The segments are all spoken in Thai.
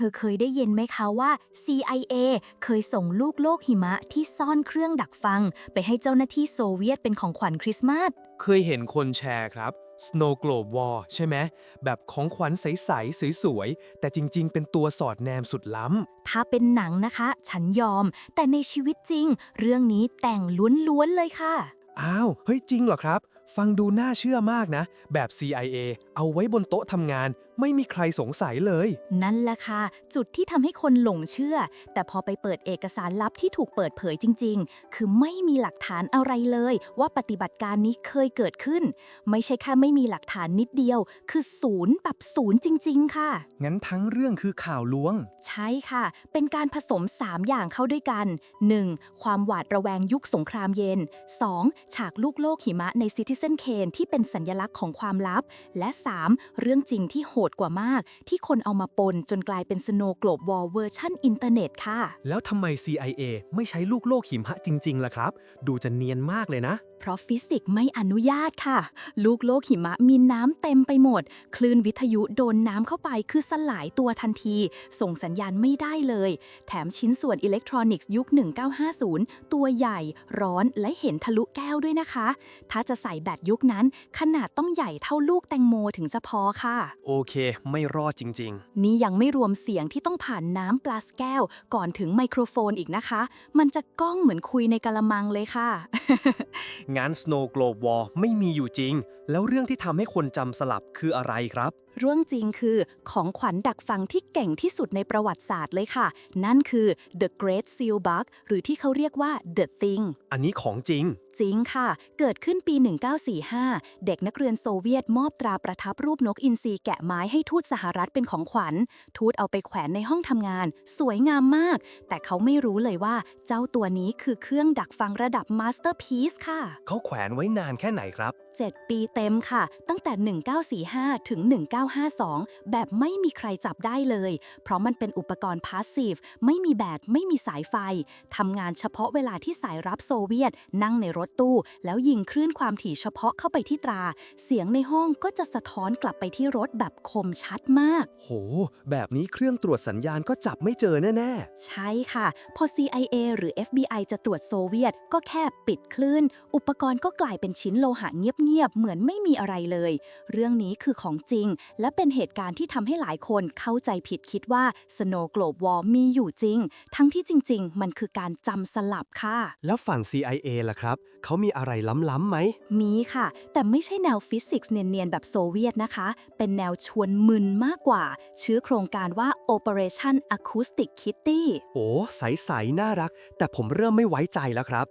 เธอเคยได้ยินไหมคะว่า CIA เคยส่งลูกโลกหิมะที่ซ่อนเครื่องดักฟัง ไปให้เจ้าหน้าที่โซเวียตเป็นของขวัญคริสต์มาส เคยห็นคนแชร์ครับ Snow Globe War ใช่ไหม แบบของขวัญใส ๆ สวย ๆ แต่จริง ๆ เป็นตัวสอดแนมสุดล้ำ ถ้าเป็นหนังนะคะ ฉันยอม แต่ในชีวิตจริง เรื่องนี้แต่งล้วน ๆ เลยค่ะ อ้าว เฮ้ย จริงเหรอครับ ฟังดูน่าเชื่อมากนะ แบบ CIA เอาไว้บนโต๊ะทำงาน ไม่มีใครสงสัยเลย นั่นแหละค่ะ จุดที่ทำให้คนหลงเชื่อ แต่พอไปเปิดเอกสารลับที่ถูกเปิดเผยจริง ๆ คือไม่มีหลักฐานอะไรเลย ว่าปฏิบัติการนี้เคยเกิดขึ้น ไม่ใช่แค่ไม่มีหลักฐานนิดเดียว คือศูนย์แบบศูนย์จริง ๆ ค่ะ งั้นทั้งเรื่องคือข่าวลวง ใช่ค่ะ เป็นการผสม 3 อย่างเข้าด้วยกัน 1. ความหวาดระแวงยุคสงครามเย็น 2. ฉากลูกโลกหิมะใน Citizen Kane ที่เป็นสัญลักษณ์ของความลับ และ 3. เรื่องจริงที่โหดกว่ามาก ที่คนเอามาปนจนกลายเป็น Snow Globe War เวอร์ชันอินเทอร์เน็ตค่ะ แล้วทำไม CIA ไม่ใช้ลูกโลกหิมะจริง ๆ ล่ะครับ ดูจะเนียนมากเลยนะเพราะฟิสิกส์ไม่อนุญาตค่ะ ลูกโลกหิมะมีน้ำเต็มไปหมด คลื่นวิทยุโดนน้ำเข้าไปคือสลายตัวทันที ส่งสัญญาณไม่ได้เลย แถมชิ้นส่วนอิเล็กทรอนิกส์ยุค 1950 ตัวใหญ่ร้อนและเห็นทะลุแก้วด้วยนะคะ ถ้าจะใส่แบตยุคนั้น ขนาดต้องใหญ่เท่าลูกแตงโมถึงจะพอค่ะ โอเค ไม่รอดจริงนี่ยังไม่รวมเสียงที่ต้องผ่านน้ำปลาสแก้ว ก่อนถึงไมโครโฟนอีกนะคะ มันจะก้องเหมือนคุยในกะละมังเลยค่ะๆงาน Snow Globe War ไม่มีอยู่จริง แล้วเรื่องที่ทำให้คนจำสลับคืออะไรครับ เรื่องจริงคือของขวัญดักฟังที่เก่งที่สุดในประวัติศาสตร์เลยค่ะ นั่นคือ The Great Seal Bug หรือที่เขาเรียกว่า The Thing อันนี้ของจริง จริงค่ะ เกิดขึ้นปี 1945 เด็กนักเรียนโซเวียตมอบตราประทับรูปนกอินทรีแกะไม้ให้ทูตสหรัฐเป็นของขวัญ ทูตเอาไปแขวนในห้องทำงาน สวยงามมาก แต่เขาไม่รู้เลยว่าเจ้าตัวนี้คือเครื่องดักฟังระดับมาสเตอร์พีซค่ะ เขาแขวนไว้นานแค่ไหนครับ 7 ปีเต็มค่ะ ตั้งแต่ 1945 ถึง 1952 แบบไม่มีใครจับได้เลย เพราะมันเป็นอุปกรณ์พาสซีฟไม่มีแบตไม่มีสายไฟทำงานเฉพาะเวลาที่สายรับโซเวียต นั่งในรถตู้ แล้วยิงคลื่นความถี่เฉพาะเข้าไปที่ตรา เสียงในห้องก็จะสะท้อนกลับไปที่รถแบบคมชัดมาก โห แบบนี้เครื่องตรวจสัญญาณก็จับไม่เจอแน่ใช่ค่ะ พอ CIA หรือ FBI จะตรวจโซเวียต ก็แค่ปิดคลื่น อุปกรณ์ก็กลายเป็นชิ้นโลหะเงียบๆเหมือนไม่มีอะไรเลย เรื่องนี้คือของจริง และเป็นเหตุการณ์ที่ทำให้หลายคนเข้าใจผิดคิดว่า Snow Globe War มีอยู่จริง ทั้งที่จริง ๆ มันคือการจำสลับค่ะๆแล้วฝั่ง CIA ล่ะครับ เขามีอะไรล้ำๆไหม มีค่ะ แต่ไม่ใช่แนวฟิสิกส์เนียน ๆ แบบโซเวียตนะคะ เป็นแนวชวนมึนมากกว่า ชื่อโครงการว่า Operation Acoustic Kitty โอ้ ใส ๆ น่ารัก แต่ผมเริ่มไม่ไว้ใจแล้วครับ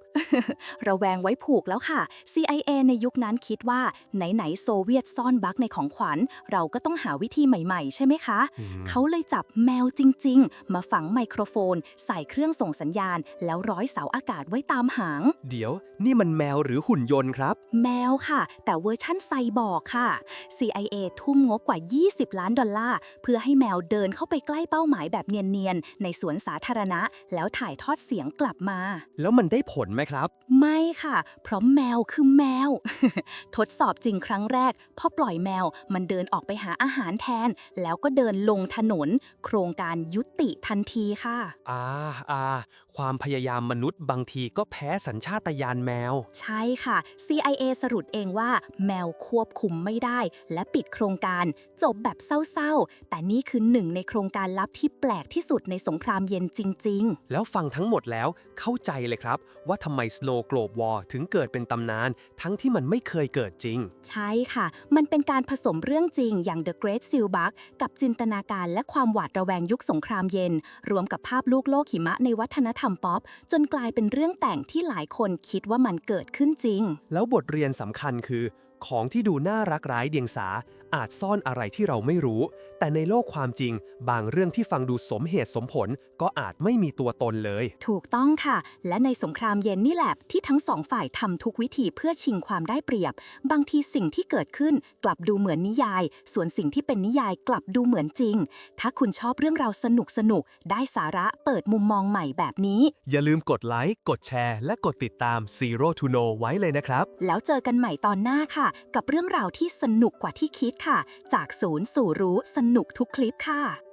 ระแวงไว้ผูกแล้วค่ะ CIA ในยุคนั้นคิดว่าไหนๆโซเวียตซ่อนบั๊กในของขวัญ เราก็ต้องหาวิธีใหม่ๆ ใช่ไหมคะอืมเขาเลยจับแมวจริง ๆ มาฝังไมโครโฟน ใส่เครื่องส่งสัญญาณ แล้วร้อยเสาอากาศไว้ตามหาง เดี๋ยวนี่มันแมวหรือหุ่นยนต์ครับ แมวค่ะ แต่เวอร์ชั่นไซบอร์กค่ะ CIA ทุ่มงบกว่า 20 ล้านดอลลาร์ เพื่อให้แมวเดินเข้าไปใกล้เป้าหมายแบบเนียนๆ ในสวนสาธารณะ แล้วถ่ายทอดเสียงกลับมา แล้วมันได้ผลไหมครับ ไม่ค่ะ เพราะแมวคือแมวทดสอบจริงครั้งแรกพอปล่อยแมวมันเดินออกไปหาอาหารแทน แล้วก็เดินลงถนน โครงการยุติทันทีค่ะอ่าอ่าความพยายามมนุษย์บางทีก็แพ้สัญชาตญาณแมว ใช่ค่ะ CIA สรุปเองว่าแมวควบคุมไม่ได้ และปิดโครงการ จบแบบเศร้าๆ แต่นี่คือหนึ่งในโครงการลับที่แปลกที่สุดในสงครามเย็นจริง ๆ แล้วฟังทั้งหมดแล้วเข้าใจเลยครับ ว่าทำไม Snow Globe War ถึงเกิดเป็นตำนาน ทั้งที่มันไม่เคยเกิดจริง ใช่ค่ะ มันเป็นการผสมเรื่องจริงอย่าง The Great Seal Bug กับจินตนาการและความหวาดระแวงยุคสงครามเย็น รวมกับภาพลูกโลกหิมะในวัฒนธรรมป๊อป จนกลายเป็นเรื่องแต่งที่หลายคนคิดว่ามันเกิดขึ้นจริง แล้วบทเรียนสำคัญคือ ของที่ดูน่ารักร้ายเดียงสาอาจซ่อนอะไรที่เราไม่รู้ แต่ในโลกความจริง บางเรื่องที่ฟังดูสมเหตุสมผลก็อาจไม่มีตัวตนเลย ถูกต้องค่ะ และในสงครามเย็นนี่แหละที่ทั้งสองฝ่ายทำทุกวิธีเพื่อชิงความได้เปรียบ บางทีสิ่งที่เกิดขึ้นกลับดูเหมือนนิยาย ส่วนสิ่งที่เป็นนิยายกลับดูเหมือนจริง ถ้าคุณชอบเรื่องราวสนุกสนุกๆได้สาระเปิดมุมมองใหม่แบบนี้ อย่าลืมกดไลค์กดแชร์ และกดติดตาม Zero to Know ไว้เลยนะครับ แล้วเจอกันใหม่ตอนหน้าค่ะกับเรื่องราวที่สนุกกว่าที่คิดค่ะ จากศูนย์สู่รู้สนุกทุกคลิปค่ะ